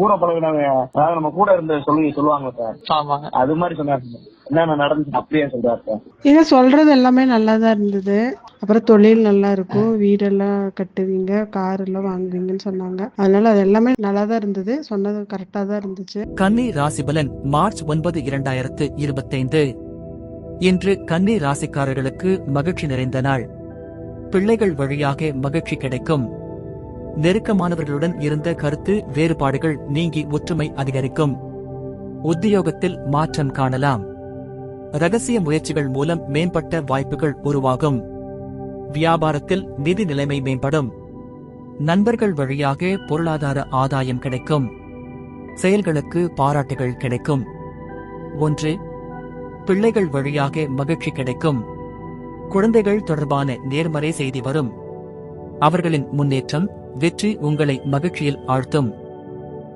கூட பழகினவங்க அதாவது நம்ம கூட இருந்த சொல்லி சொல்லுவாங்க சார். அது மாதிரி சொன்னாரு சார். என்னென்ன நடந்துச்சு அப்படியே சொல்றாரு சார். நீங்க சொல்றது எல்லாமே நல்லா தான் இருந்தது. அப்புறம் தொழில் நல்லா இருக்கும். வீடெல்லாம் கட்டுவீங்க கார் எல்லாம் வாங்குவீங்கன்னு சொன்னாங்க. அதனால அது எல்லாமே நல்லா தான் இருந்தது. சொன்னது கரெக்டா தான் இருந்துச்சு. கன்னி ராசிபலன் மார்ச் ஒன்பது இரண்டாயிரத்து இருபத்தைந்து. இன்று கன்னி ராசிக்காரர்களுக்கு மகிழ்ச்சி நிறைந்த நாள். பிள்ளைகள் வழியாக மகிழ்ச்சி கிடைக்கும். நெருக்கமானவர்களுடன் இருந்த கருத்து வேறுபாடுகள் நீங்கி ஒற்றுமை அதிகரிக்கும். உத்தியோகத்தில் மாற்றம் காணலாம். ரகசிய முயற்சிகள் மூலம் மேம்பட்ட வாய்ப்புகள் உருவாகும். வியாபாரத்தில் நிதி நிலைமை மேம்படும். நண்பர்கள் வழியாக பொருளாதார ஆதாயம் கிடைக்கும். செயல்களுக்கு பாராட்டுகள் கிடைக்கும். ஒன்று பிள்ளைகள் வழியாக மகிழ்ச்சி கிடைக்கும். குழந்தைகள் தொடர்பான நேர்மறை செய்தி வரும். அவர்களின் முன்னேற்றம் வெற்றி உங்களை மகிழ்ச்சியில் ஆழ்த்தும்.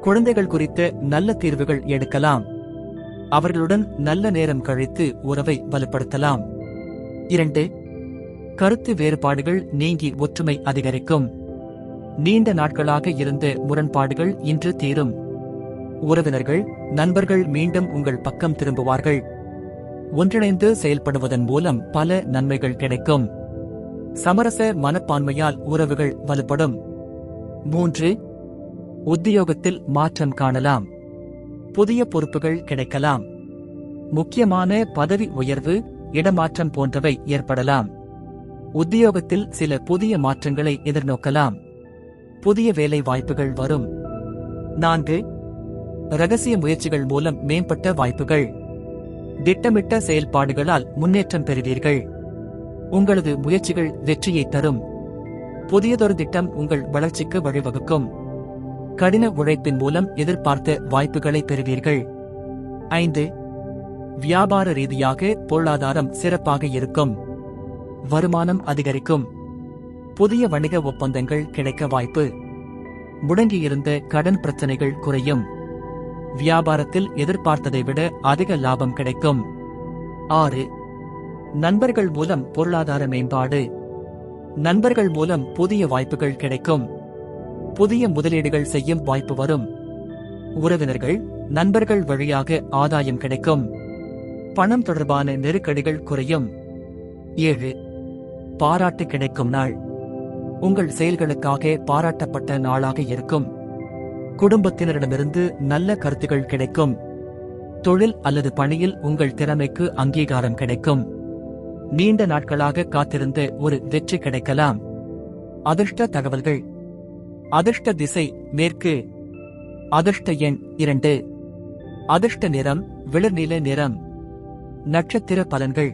குழந்தைகள் குறித்த நல்ல தீர்வுகள் எடுக்கலாம். அவர்களுடன் நல்ல நேரம் கழித்து உறவை வலுப்படுத்தலாம். இரண்டு கருத்து வேறுபாடுகள் நீங்கி ஒற்றுமை அதிகரிக்கும். நீண்ட நாட்களாக இருந்த முரண்பாடுகள் இன்று தீரும். உறவினர்கள் நண்பர்கள் மீண்டும் உங்கள் பக்கம் திரும்புவார்கள். ஒன்றிணைந்து செயல்படுவதன் மூலம் பல நன்மைகள் கிடைக்கும். சமரச மனப்பான்மையால் உறவுகள் வலுப்படும். மூன்று உத்தியோகத்தில் மாற்றம் காணலாம். புதிய பொறுப்புகள் கிடைக்கலாம். முக்கியமான பதவி உயர்வு இடமாற்றம் போன்றவை ஏற்படலாம். உத்தியோகத்தில் சில புதிய மாற்றங்களை எதிர்நோக்கலாம். புதிய வேலை வாய்ப்புகள் வரும். நான்கு ரகசிய முயற்சிகள் மூலம் மேம்பட்ட வாய்ப்புகள். திட்டமிட்ட செயல்பாடுகளால் முன்னேற்றம் பெறுவீர்கள். உங்களது முயற்சிகள் வெற்றியை தரும். புதியதொரு திட்டம் உங்கள் வளர்ச்சிக்கு வழிவகுக்கும். கடின உழைப்பின் மூலம் எதிர்பார்த்த வாய்ப்புகளை பெறுவீர்கள். ஐந்து வியாபார ரீதியாக பொருளாதாரம் சிறப்பாக இருக்கும். வருமானம் அதிகரிக்கும். புதிய வணிக ஒப்பந்தங்கள் கிடைக்க வாய்ப்பு. முடங்கியிருந்த கடன் பிரச்சனைகள் குறையும். வியாபாரத்தில் எதிர்பார்த்ததை விட அதிக லாபம் கிடைக்கும். ஆறு நண்பர்கள் மூலம் பொருளாதார மேம்பாடு. நண்பர்கள் மூலம் புதிய வாய்ப்புகள் கிடைக்கும். புதிய முதலீடுகள் செய்யும் வாய்ப்பு வரும். உறவினர்கள் நண்பர்கள் வழியாக ஆதாயம் கிடைக்கும். பணம் தொடர்பான நெருக்கடிகள் குறையும். ஏழு பாராட்டு கிடைக்கும் நாள். உங்கள் செயல்களுக்காக பாராட்டப்பட்ட நாளாக இருக்கும். குடும்பத்தினரிடமிருந்து நல்ல கருத்துகள் கிடைக்கும். தொழில் அல்லது பணியில் உங்கள் திறமைக்கு அங்கீகாரம் கிடைக்கும். நீண்ட நாட்களாக காத்திருந்த ஒரு வெற்றி கிடைக்கலாம். அதிர்ஷ்ட தகவல்கள். அதிர்ஷ்ட திசை மேற்கு. அதிர்ஷ்ட எண் இரண்டு. அதிர்ஷ்ட நிறம் வெளிர்நில நிறம். நட்சத்திர பலன்கள்.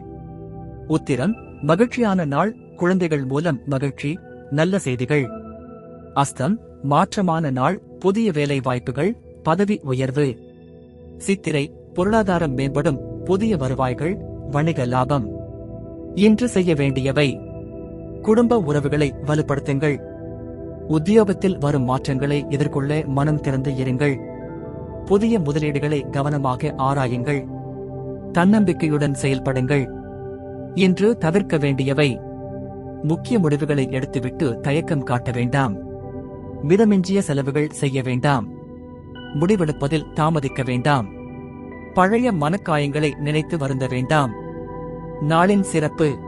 உத்திரம் மகிழ்ச்சியான நாள் குழந்தைகள் மூலம் மகிழ்ச்சி நல்ல செய்திகள். அஸ்தம் மாற்றமான நாள் புதிய வேலை வாய்ப்புகள் பதவி உயர்வு. சித்திரை பொருளாதாரம் மேம்படும் புதிய வருவாய்கள் வணிக லாபம். இன்று செய்ய வேண்டியவை. குடும்ப உறவுகளை வலுப்படுத்துங்கள். உத்தியோகத்தில் வரும் மாற்றங்களை எதிர்கொள்ள மனம் திறந்து இருங்கள். புதிய முதலீடுகளை கவனமாக ஆராயுங்கள். தன்னம்பிக்கையுடன் செயல்படுங்கள். இன்று தவிர்க்க வேண்டியவை. முக்கிய முடிவுகளை எடுத்துவிட்டு தயக்கம் காட்ட வேண்டாம். மிதமிஞ்சிய செலவுகள் செய்ய வேண்டாம். முடிவெடுப்பதில் தாமதிக்க வேண்டாம். பழைய மனக்காயங்களை நினைத்து வருந்த வேண்டாம். நாளின் சிறப்பு.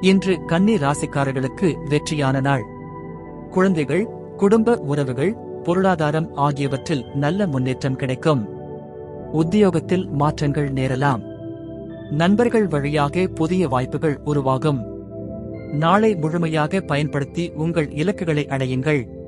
இன்று கன்னி ராசிக்காரர்களுக்கு வெற்றியான நாள். குழந்தைகள் குடும்ப உறவுகள் பொருளாதாரம் ஆகியவற்றில் நல்ல முன்னேற்றம் கிடைக்கும். உத்தியோகத்தில் மாற்றங்கள் நேரலாம். நண்பர்கள் வழியாக புதிய வாய்ப்புகள் உருவாகும். நாளை முழுமையாக பயன்படுத்தி உங்கள் இலக்குகளை அடையுங்கள்.